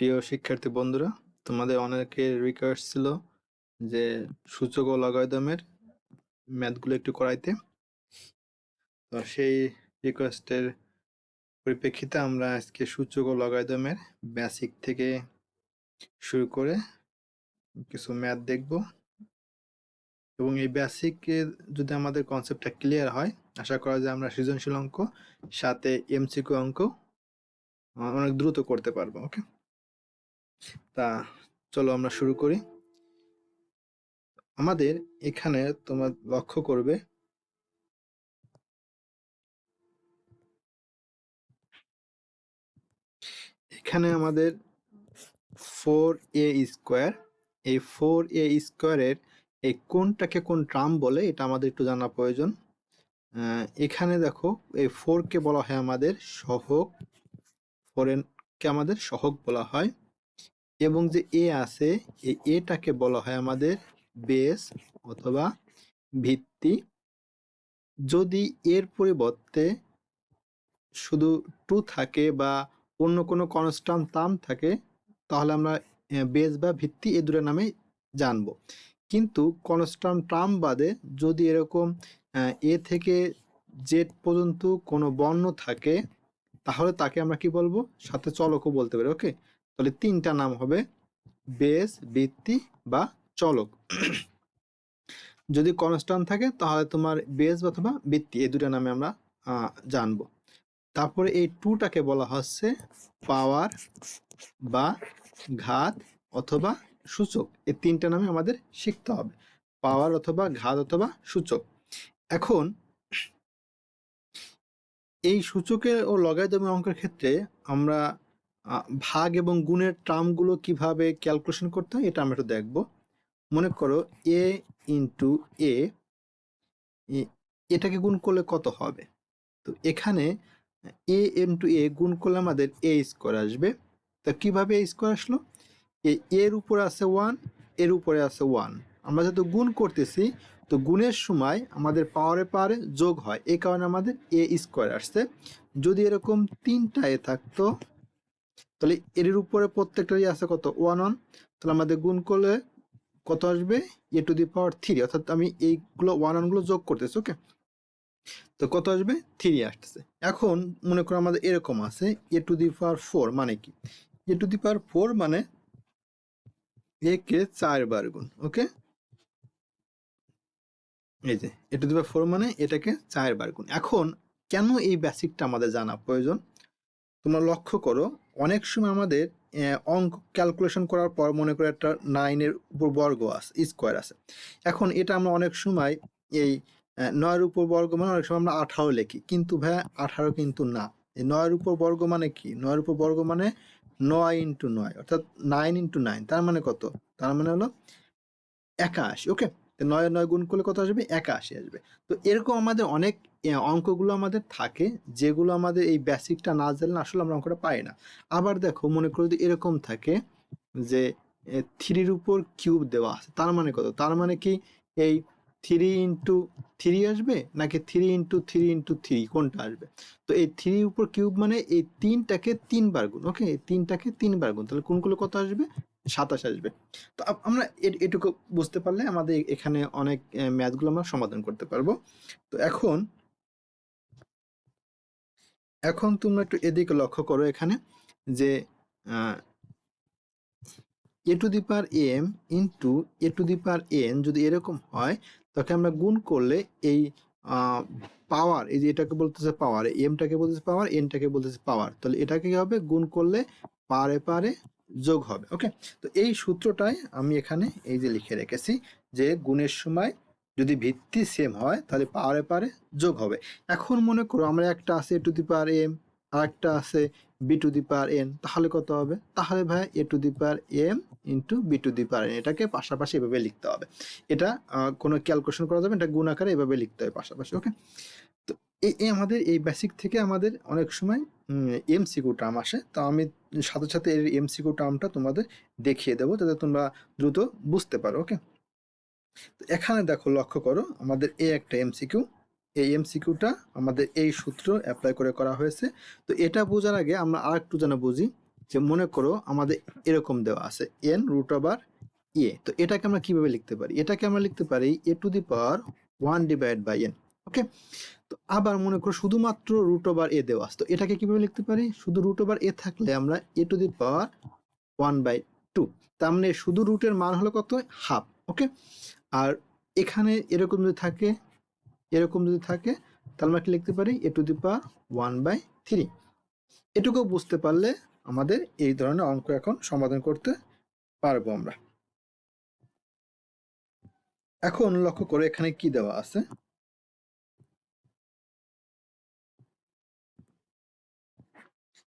প্রিয় শিক্ষার্থী বন্ধুরা, তোমাদের অনেকের রিকোয়েস্ট ছিল যে সূচক ও লগারিদমের ম্যাথগুলো একটু করাইতে। তো সেই রিকোয়েস্টের পরিপ্রেক্ষিতে আমরা আজকে সূচক ও লগারিদমের বেসিক থেকে শুরু করে কিছু ম্যাথ দেখব। এবং এই বেসিকে যদি আমাদের কনসেপ্টটা ক্লিয়ার হয়, আশা করা যায় আমরা সৃজনশীল অঙ্ক, সাথে এমসিকিউ অঙ্ক অনেক দ্রুত করতে পারব ওকে তা চলো আমরা শুরু করি। আমাদের এখানে তোমার লক্ষ্য করবে এখানে আমাদের ফোর এ স্কোয়ার এই ফোর এ স্কোয়ারের এই কোনটাকে কোন ট্রাম বলে এটা আমাদের একটু জানা প্রয়োজন। এখানে দেখো এই ফোর কে বলা হয় আমাদের সহগ ফোরেন কে আমাদের সহগ বলা হয়। এবং যে এ আছে, এই এটাকে বলা হয় আমাদের বেস অথবা ভিত্তি। যদি এর পরিবর্তে শুধু টু থাকে বা অন্য কোনো কনস্ট্যান্ট টার্ম থাকে, তাহলে আমরা বেস বা ভিত্তি এ দুটো নামে জানব। কিন্তু কনস্ট্যান্ট টার্ম বাদে যদি এরকম, এ থেকে জেড পর্যন্ত কোনো বর্ণ থাকে, তাহলে তাকে আমরা কি বলব? সাথে চলকও বলতে পারি ওকে তাহলে তিনটা নাম হবে বেস ভিত্তি বা চলক। যদি কনস্ট্যান্ট থাকে, তাহলে তোমার বেস অথবা ভিত্তি এই দুটো নামে আমরা জানব। তারপরে এই টুটাকে বলা হচ্ছে পাওয়ার বা ঘাত অথবা সূচক। এই তিনটা নামে আমাদের শিখতে হবে। পাওয়ার অথবা ঘাত অথবা সূচক। এখন এই সূচকের ও লগারিদমের অঙ্কের ক্ষেত্রে আমরা ভাগ এবং গুণের টার্মগুলো কীভাবে ক্যালকুলেশন করতে হয়, এটা আমরা একটু দেখব। মনে করো এ ইন্টু এ, এটাকে গুণ করলে কত হবে? তো এখানে এ ইন্টু এ গুণ করলে আমাদের এ স্কোয়ার আসবে। তা কীভাবে এ স্কোয়ার আসলো? এ, এর উপরে আছে ওয়ানের উপরে আছে ওয়ান আমরা যেহেতু গুণ করতেছি, তো গুণের সময় আমাদের পাওয়ারে পাওয়ারে যোগ হয়। এই কারণে আমাদের এ স্কোয়ার আসছে। যদি এরকম তিনটা এ থাকতো তাহলে এর উপরে প্রত্যেকটারই আছে কত? ওয়ান ওয়ান তাহলে আমাদের গুণ করলে কত আসবে? এ টু দি পাওয়ার থ্রি অর্থাৎ আমি এইগুলো ওয়ান ওয়ানগুলো যোগ করতেছি ওকে তো কত আসবে? থ্রি আসতেছে। এখন মনে করো আমাদের এরকম আছে A to the power four মানে কি? এ টু দি পাওয়ার ফোর মানে এ একে চারবার গুণ ওকে এই যে এ টু দি পাওয়ার ফোর মানে এটাকে চারবার গুণ। এখন কেন এই বেসিকটা আমাদের জানা প্রয়োজন? তোমরা লক্ষ্য করো অনেক সময় আমাদের অঙ্ক ক্যালকুলেশন করার পর মনে করো একটা নাইনের উপর বর্গ আছে স্কোয়ার আছে। এখন এটা আমরা অনেক সময় এই নয়ের উপর বর্গ মানে অনেক সময় আমরা আঠারো লিখি। কিন্তু ভাই আঠারো কিন্তু না। এই নয়ের উপর বর্গ মানে কি? নয়ের উপর বর্গ মানে নয় ইন্টু নয়, অর্থাৎ নাইন ইন্টু নাইন তার মানে কত? তার মানে হলো একাশি ওকে নয় নয় গুণ করলে কত আসবে? একা একাশি আসবে। তো এরকম আমাদের অনেক অঙ্কগুলো আমাদের থাকে, যেগুলো আমাদের এই বেসিকটা না জানলে আসলে আমরা অঙ্কটা পাই না। আবার দেখো, মনে করো যদি এরকম থাকে যে থ্রির উপর কিউব দেওয়া আছে, তার মানে কত? তার মানে কি এই থ্রি ইন্টু থ্রি আসবে, নাকি three into three into three কোনটা আসবে? তো এই থ্রির উপর কিউব মানে এই তিনটাকে তিনবার গুণ ওকে এই তিনটাকে তিনবার গুণ, তাহলে কোনগুলো কত আসবে? সাতাশ আসবে। তো আমরা এটুকু বুঝতে পারলে আমাদের এখানে অনেক ম্যাথগুলো আমরা সমাধান করতে পারব। তো এখন এখন তোমরা একটু এদিকে লক্ষ্য করো এখানে যে A to the power M into A to the power N যদি এরকম হয়, তাকে আমরা গুণ করলে এই পাওয়ার, এই যে এটাকে বলতেছে পাওয়ার এমটাকে বলতেছে পাওয়ার, এনটাকে বলতেছে পাওয়ার, তাহলে এটাকে কি হবে? গুণ করলে পারে পারে যোগ হবে ওকে তো এই সূত্রটাই আমি এখানে এই যে লিখে রেখেছি যে গুণের সময় যদি ভিত্তি সেম হয়, তাহলে পারে পারে যোগ হবে। এখন মনে করো আমরা একটা আছে A to the power M আর একটা আছে B to the power N তাহলে কত হবে? তাহলে ভাই A to the power M into B to the power N এটাকে পাশাপাশি এভাবে লিখতে হবে। এটা কোনো ক্যালকুলেশন করা যাবে এটা গুণ আকারে এভাবে লিখতে হবে পাশাপাশি ওকে এই আমাদের এই বেসিক থেকে আমাদের অনেক সময় এমসিকিউ টার্ম আসে। তো আমি সাথে সাথে এর এমসিকিউ টার্মটা তোমাদের দেখিয়ে দেবো যাতে তোমরা দ্রুত বুঝতে পারো ওকে এখানে দেখো, লক্ষ্য করো, আমাদের এই একটা এমসিকিউ এই এমসিকিউটা আমাদের এই সূত্র অ্যাপ্লাই করে করা হয়েছে। তো এটা বোঝার আগে আমরা আর একটু যেন বুঝি, যে মনে করো আমাদের এরকম দেওয়া আছে এন রুট ওভার এ তো এটাকে আমরা কীভাবে লিখতে পারি? এটাকে আমরা লিখতে পারি A to the power one divide by N okay আবার মনে করো শুধুমাত্র রুট ওভার এ দেওয়া তো এটাকে কীভাবে লিখতে পারি? শুধু রুট ওভার এ থাকলে আমরা A to the power one by two তার মানে শুধু রুটের মান হলো কত? হাফ ওকে আর এখানে এরকম যদি থাকে, এরকম যদি থাকে, তাহলে আমরা কি লিখতে পারি? A to the power one by three এটুকু বুঝতে পারলে আমাদের এই ধরনের অঙ্ক এখন সমাধান করতে পারব আমরা। এখন লক্ষ্য করে এখানে কি দেওয়া আছে?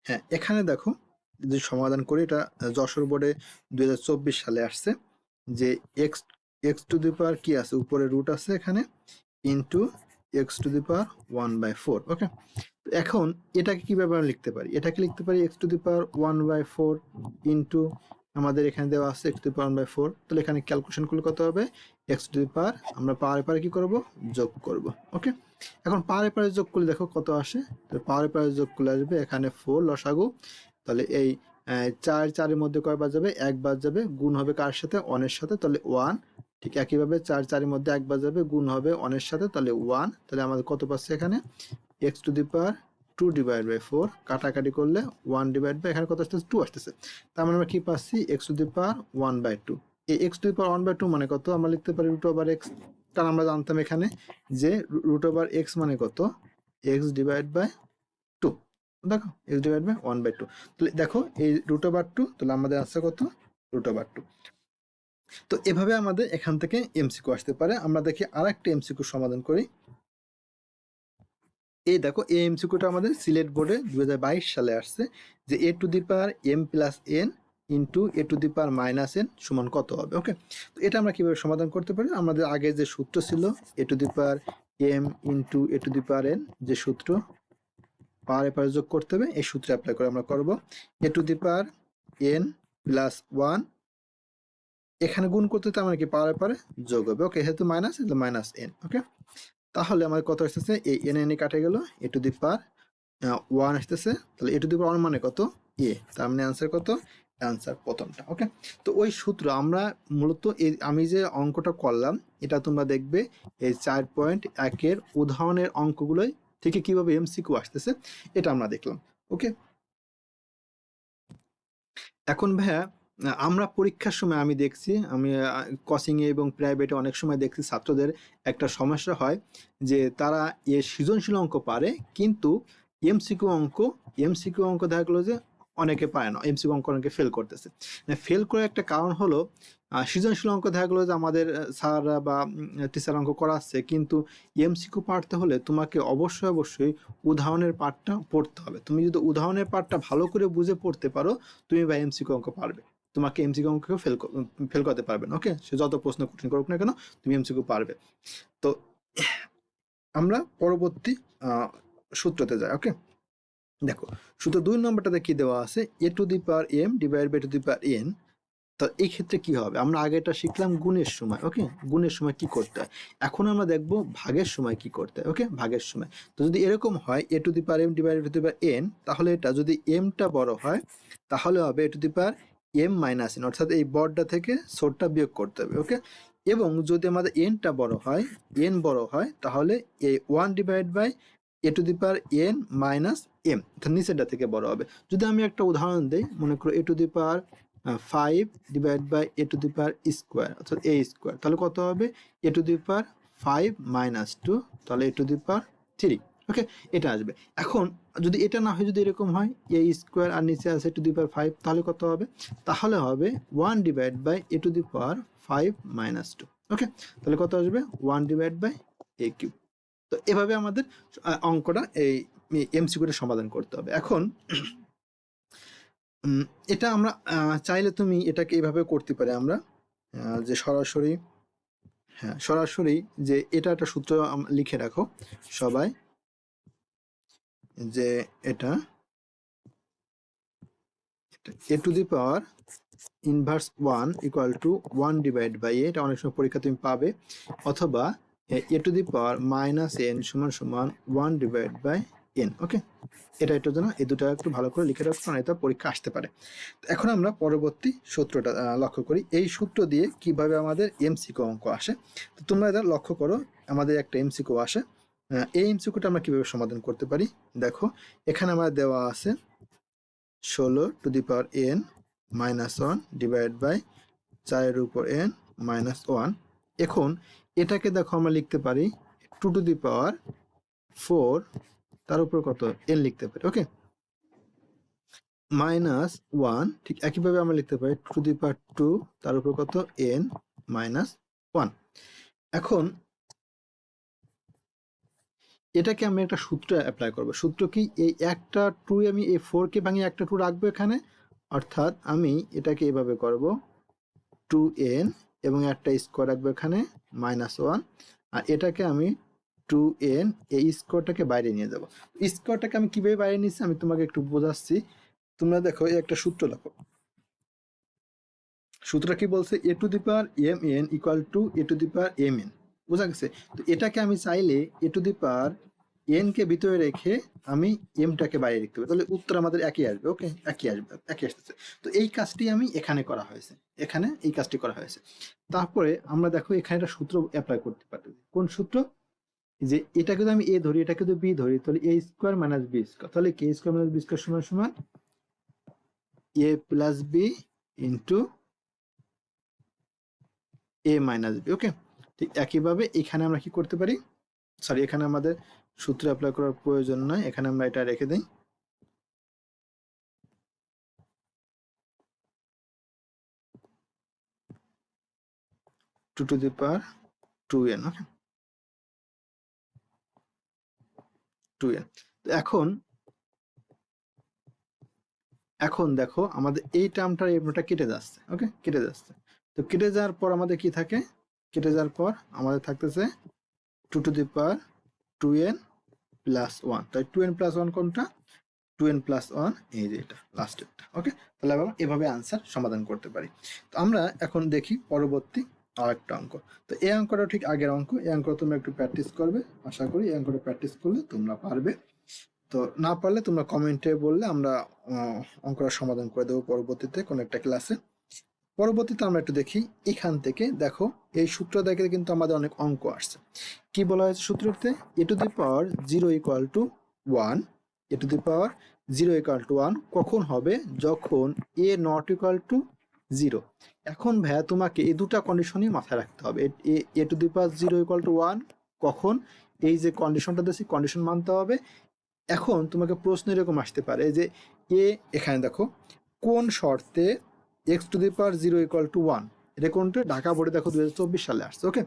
হ্যাঁ এখানে দেখো যদি সমাধান করি, এটা যশোর বোর্ডে দু হাজার চব্বিশ সালে আসছে যে X X to the power কী আছে? উপরে রুট আছে এখানে into X to the power one by four okay এখন এটাকে কীভাবে আমরা লিখতে পারি? এটাকে লিখতে পারি X to the power one by four into আমাদের এখানে দেওয়া আছে X to the power by four তাহলে এখানে ক্যালকুলেশন করলে কত হবে? এক্স টু দি পাওয়ার আমরা পাওয়ারে পারে কি করব? যোগ করব ওকে এখন পাওয়ারে পারে যোগ করলে দেখো কত আসে? তাহলে পাওয়ারে পারে যোগ করলে আসবে এখানে ফোর লসাগু। তাহলে এই চার চারের মধ্যে কয়বার যাবে? একবার যাবে। গুণ হবে কার সাথে? অনের সাথে। তাহলে ওয়ান ঠিক একইভাবে চার চারের মধ্যে একবার যাবে। গুণ হবে অনের সাথে। তাহলে ওয়ান তাহলে আমাদের কত পাচ্ছে এখানে? X to the power two divide by four কাটাকাটি করলে ওয়ান ডিভাইড বাই এখানে কত আসতেছে? টু আসতেছে। তার মানে আমরা কি পাচ্ছি? X to the power one by two এই X to the power one by two মানে কত? আমরা লিখতে পারি রুট ওভার এক্স কারণ আমরা জানতাম এখানে যে রুট ওভার এক্স মানে কত? এক্স ডিভাইড বাই টু দেখো X divide by one by two তাহলে দেখো, এই রুট ওভার টু তাহলে আমাদের আসছে কত? রুট ওভার টু তো এভাবে আমাদের এখান থেকে এমসিকিউ আসতে পারে। আমরা দেখি আর একটা এমসিকিউ সমাধান করি। এই দেখো এই এমসিকিউটা আমাদের সিলেট বোর্ডে দুই হাজার বাইশ সালে আসছে, যে A to the power M plus N into A to the power minus N সমান কত হবে ওকে তো এটা আমরা কীভাবে সমাধান করতে পারি? আমাদের আগে যে সূত্র ছিল A to the power M into A to the power N যে সূত্র, পাওয়ার এপারে যোগ করতে হবে, এই সূত্রে অ্যাপ্লাই করে আমরা করব। A to the power N plus one এখানে গুণ করতে তো আমার কি পাওয়ার এপারে যোগ হবে ওকে যেহেতু মাইনাস মাইনাস এন ওকে তাহলে আমাদের কত আসতেছে? এই এন এন কাটে গেল এ টু দি পার ওয়ান আসতেছে। তাহলে এ টু দি পাওয়ার মানে কত? এ তার মানে অ্যান্সার কত? অ্যান্সার প্রথমটা ওকে তো ওই সূত্র আমরা মূলত এই, আমি যে অঙ্কটা করলাম, এটা তোমরা দেখবে, এই চার পয়েন্ট একের উদাহরণের অঙ্কগুলোই থেকে কীভাবে এমসিকিউ আসতেছে, এটা আমরা দেখলাম ওকে এখন ভাইয়া আমরা পরীক্ষার সময় আমি দেখছি, আমি কোচিং এ এবং প্রাইভেটে অনেক সময় দেখছি ছাত্রদের একটা সমস্যা হয় যে তারা এ সৃজনশীল অঙ্ক পারে কিন্তু এমসিকিউ অঙ্ক এমসিকিউ অঙ্ক দেখা গেলো যে অনেকে পায় না এমসিকিউ অঙ্ক অনেকে ফেল করতেছে। ফেল করার একটা কারণ হলো সৃজনশীল অঙ্ক দেখা গেলো যে আমাদের স্যাররা বা টিচার অঙ্ক করাচ্ছে কিন্তু এমসিকিউ পারতে হলে তোমাকে অবশ্যই অবশ্যই উদাহরণের পার্টটা পড়তে হবে। তুমি যদি উদাহরণের পার্টটা ভালো করে বুঝে পড়তে পারো, তুমি বা এমসিকিউ অঙ্ক পারবে। তোমাকে এমসিকিউ অঙ্ককেও ফেল ফেল করতে পারবে না ওকে সে যত প্রশ্ন কঠিন করুক না কেন, তুমি এমসিকিউ পারবে। তো, আমরা পরবর্তী সূত্রতে যাই ওকে দেখো, সূত্র দুই নম্বরটাতে কি দেওয়া আছে? A to the power M divide by to the power N তো এই ক্ষেত্রে কি হবে? আমরা আগে এটা শিখলাম গুণের সময় ওকে গুণের সময় কি করতে হয়? এখন আমরা দেখব ভাগের সময় কি করতে হয় ওকে ভাগের সময়। তো যদি এরকম হয় A to the power M divide to the power N তাহলে এটা যদি এমটা বড় হয়, তাহলে হবে A to the power M minus N অর্থাৎ এই বড়টা থেকে ছোটটা বিয়োগ করতে হবে ওকে এবং যদি আমাদের এনটা বড় হয় এন বড় হয়, তাহলে এই one divide by A to the power N minus M নিচেরটা থেকে বড় হবে। যদি আমি একটা উদাহরণ দিই, মনে করো A to the power five divide by A to the power square অর্থাৎ এ স্কোয়ার তাহলে কত হবে? A to the power five minus two তাহলে A to the power three okay এটা আসবে। এখন যদি এটা না হয়, যদি এরকম হয় এ স্কোয়ার আর নিচে আছে টু দি পাওয়ার ফাইভ তাহলে কত হবে? তাহলে হবে one divide by A to the power five minus two okay তাহলে কত আসবে? One divide by A cube তো এভাবে আমাদের অঙ্কটা এই এমসিকিউটা সমাধান করতে হবে। এখন এটা আমরা চাইলে তুমি এটাকে এভাবে করতে পারি আমরা যে সরাসরি হ্যাঁ সরাসরি যে এটা একটা সূত্র লিখে রাখো, সবাই। যে এটা A to the power inverse one equal to one divide by এটা অনেক সময় পরীক্ষা তুমি পাবে, অথবা A to the power minus N সমান সমান one divide by N okay এটা একটু জন্য এই দুটো একটু ভালো করে লিখে রাখো কারণ পরীক্ষা আসতে পারে। এখন আমরা পরবর্তী সূত্রটা লক্ষ্য করি। এই সূত্র দিয়ে কীভাবে আমাদের এমসিকিউ অঙ্ক আসে? তো তোমরা এটা লক্ষ্য করো, আমাদের একটা এমসিকিউ আসে। এই এমসিকিউটা আমরা কীভাবে সমাধান করতে পারি? দেখো, এখানে আমার দেওয়া আছে ষোলো to the power N minus one divide by চারের উপর এন মাইনাস ওয়ান এখন, এটাকে দেখো আমরা লিখতে পারি two to the power four তার উপর কত? এন লিখতে পারি ওকে মাইনাস ওয়ান ঠিক একইভাবে আমরা লিখতে পারি টু দি পাওয়ার টু তার উপর কত? এন মাইনাস ওয়ান এখন এটাকে আমি একটা সূত্র অ্যাপ্লাই করব। সূত্র কি? এই একটা টু আমি, এই ফোরকে ভাঙিয়ে একটা টু রাখব এখানে। অর্থাৎ আমি এটাকে এভাবে করব। টু এন এবং একটা স্কোয়ার রাখব এখানে মাইনাস ওয়ান আর এটাকে আমি টু এন এই স্কোয়ারটাকে বাইরে নিয়ে যাব। স্কোয়ারটাকে আমি কীভাবে বাইরে নিচ্ছি আমি তোমাকে একটু বোঝাচ্ছি। তোমরা দেখো, এই একটা সূত্র লেখো। সূত্রটা কি বলছে? A to the power M N equal to A to the power M N বোঝা গেছে? তো এটাকে আমি চাইলে এ to the power N K ভিতরে রেখে আমি এমটাকে বাইরে লিখতে পারি। তাহলে উত্তর আমাদের একই আসবে, ওকে? একই আসবে, একই আসতেছে। তো এই কাজটি আমি এখানে করা হয়েছে। এখানে এই কাজটি করা হয়েছে। তারপরে আমরা দেখো এখানে একটা সূত্র অ্যাপ্লাই করতে পারি কোন সূত্র? যে এটাকে যদি আমি এ ধরি, এটাকে যদি বি ধরি, তাহলে A square minus B square. তাহলে কে স্কোয়ার মাইনাস বি স্কোয়ার সমান সমান? A plus B into A minus B, okay? একইভাবে এখানে আমরা কি করতে পারি? সরি এখানে আমাদের সূত্র অ্যাপ্লাই করার প্রয়োজন নয় এখানে আমরা এটা রেখে দিই। Two to the power two N two N এখন এখন দেখো আমাদের এই টার্মটা এমটা কেটে যাচ্ছে ওকে কেটে যাচ্ছে। তো কেটে যাওয়ার পর আমাদের কি থাকে? কেটে যাওয়ার পর আমাদের থাকতেছে two to the power two N plus one তাই টু এন প্লাস ওয়ান কোনটা? টু এন প্লাস ওয়ান এই যে এটা লাস্টেরটা ওকে তাহলে আমরা এভাবে আনসার সমাধান করতে পারি। তো আমরা এখন দেখি পরবর্তী আরেকটা অঙ্ক। তো এই অঙ্কটা ঠিক আগের অঙ্ক, এই অঙ্কটা তোমরা একটু প্র্যাকটিস করবে, আশা করি এই অঙ্কটা প্র্যাকটিস করলে তোমরা পারবে। তো না পারলে তোমরা কমেন্টে বললে আমরা অঙ্কটা সমাধান করে দেবো পরবর্তীতে কোনো একটা ক্লাসে পরবর্তীতে আমরা একটু দেখি, এখান থেকে দেখো, এই সূত্র দেখে কিন্তু আমাদের অনেক অঙ্ক আসছে। কি বলা হয়েছে সূত্রতে? A to the power zero equal to one A to the power zero equal to one কখন হবে? যখন A not equal to zero এখন ভাইয়া তোমাকে এই দুটা কন্ডিশনই মাথায় রাখতে হবে। A to the power zero equal to one কখন? এই যে কন্ডিশনটা দিয়েছি কন্ডিশন মানতে হবে। এখন তোমাকে প্রশ্ন এরকম আসতে পারে যে, এ, এখানে দেখো, কোন শর্তে X to the power zero equal to one এটা কোনটা? ঢাকা বোর্ডে দেখো দু হাজার চব্বিশ সালে আসছে ওকে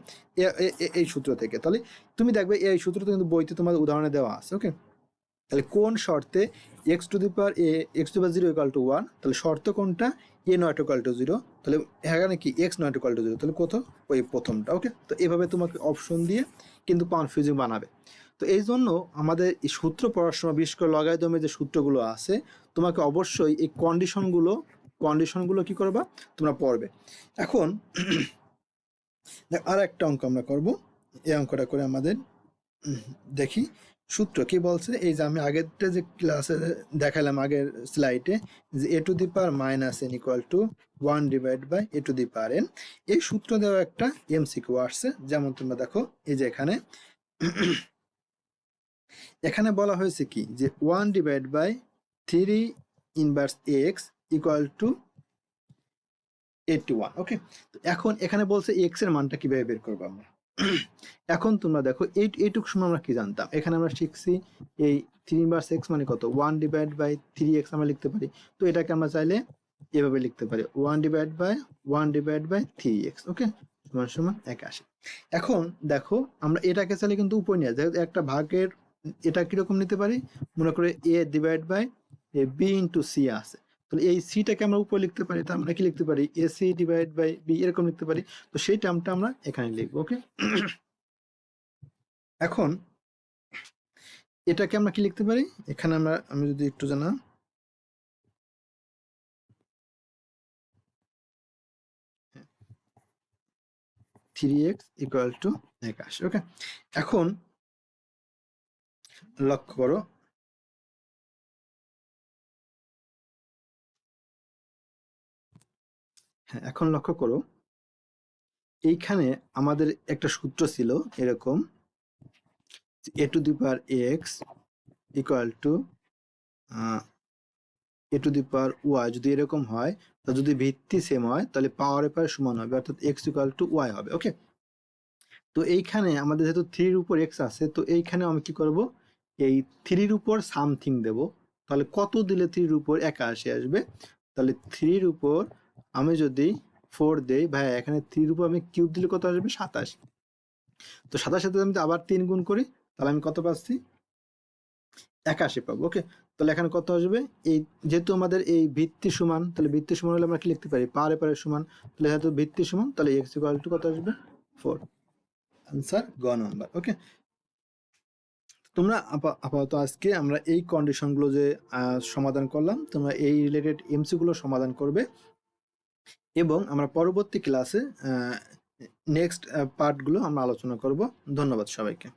এই সূত্র থেকে। তাহলে তুমি দেখবে এই সূত্রটা কিন্তু বইতে তোমাদের উদাহরণে দেওয়া আছে ওকে তাহলে কোন শর্তে x to the power a x to power zero equal to one তাহলে শর্ত কোনটা? A not equal to zero তাহলে এখানে কি? X not equal to zero তাহলে কোথাও ওই প্রথমটা ওকে তো এভাবে তোমাকে অপশন দিয়ে কিন্তু কনফিউজিং বানাবে। তো এই জন্য আমাদের এই সূত্র পড়ার সময় বিশেষ করে লগাইদমে যে সূত্রগুলো আছে, তোমাকে অবশ্যই এই কন্ডিশনগুলো কন্ডিশনগুলো কি করবা? তোমরা পড়বে। এখন আর একটা অঙ্ক আমরা করব। এই অঙ্কটা করে আমাদের দেখি সূত্র কি বলছে। এই যে আমি আগেরটা যে ক্লাসে দেখালাম আগের স্লাইডে যে a to the power minus n equal to one divide by a to the power n এই সূত্র দেওয়া একটা এমসিকিউ আসছে। যেমন তোমরা দেখো, এই যে এখানে এখানে বলা হয়েছে কি? যে one divide by three inverse x equal to eighty one okay তো এখন এখানে বলছে এক্সের মানটা কীভাবে বের করব আমরা? এখন তোমরা দেখো, এই, এইটুকু সময় আমরা কি জানতাম? এখানে আমরা শিখছি এই থ্রি ইনভার্স এক্স মানে কত? One divide by three x আমরা লিখতে পারি। তো এটাকে আমরা চাইলে এভাবে লিখতে পারি। One divide by one divide by three x okay সমান সমান একাশি এখন দেখো, আমরা এটাকে চাইলে কিন্তু উপরে নিয়ে যাই। একটা ভাগের, এটা কীরকম নিতে পারি? মনে করে a divide by b into c আছে। তাহলে এই সিটাকে আমরা উপরে লিখতে পারি, তা আমরা কি লিখতে পারি? A c divide by b এরকম লিখতে পারি। তো সেই টার্মটা আমরা এখানে লিখব ওকে এখন এটাকে আমরা কি লিখতে পারি? এখানে আমরা, আমি যদি একটু জানা থ্রি এক্স ইকুয়াল টু একাশ ওকে এখন লক্ষ্য করো হ্যাঁ এখন লক্ষ্য করো। এইখানে আমাদের একটা সূত্র ছিল এরকম a to the power x equal to a to the power y যদি এরকম হয়, তো যদি ভিত্তি সেম হয়, তাহলে পাওয়ারের পাওয়ার সমান হবে, অর্থাৎ এক্স ইকুয়াল টু ওয়াই হবে ওকে তো এইখানে আমাদের যেহেতু থ্রির উপর এক্স আছে, তো এইখানে আমি কি করব? এই থ্রির উপর সামথিং দেব। তাহলে কত দিলে থ্রির উপর একাশি আসবে? তাহলে থ্রির উপর আমি যদি ফোর দেই ভাই এখানে থ্রির উপর আমি কিউব দিলে কত আসবে? সাতাশ। তো সাতাশ সাথে আমি আবার তিন গুণ করি, তাহলে আমি কত পাচ্ছি? একাশি পাবো ওকে তাহলে এখানে কত আসবে? এই যেহেতু আমাদের এই ভিত্তি সমান, তাহলে ভিত্তি সমান হলে আমরা কি লিখতে পারি? পারে পারে সমান, তাহলে যেহেতু ভিত্তি সমান, তাহলে এক্স ইকুয়াল টু কত আসবে? ফোর আনসার গ নাম্বার ওকে তোমরা আপা- আপাতত আজকে আমরা এই কন্ডিশনগুলো যে সমাধান করলাম, তোমরা এই রিলেটেড এমসি গুলো সমাধান করবে। এবং আমরা পরবর্তী ক্লাসে নেক্সট পার্টগুলো আমরা আলোচনা করব। ধন্যবাদ সবাইকে।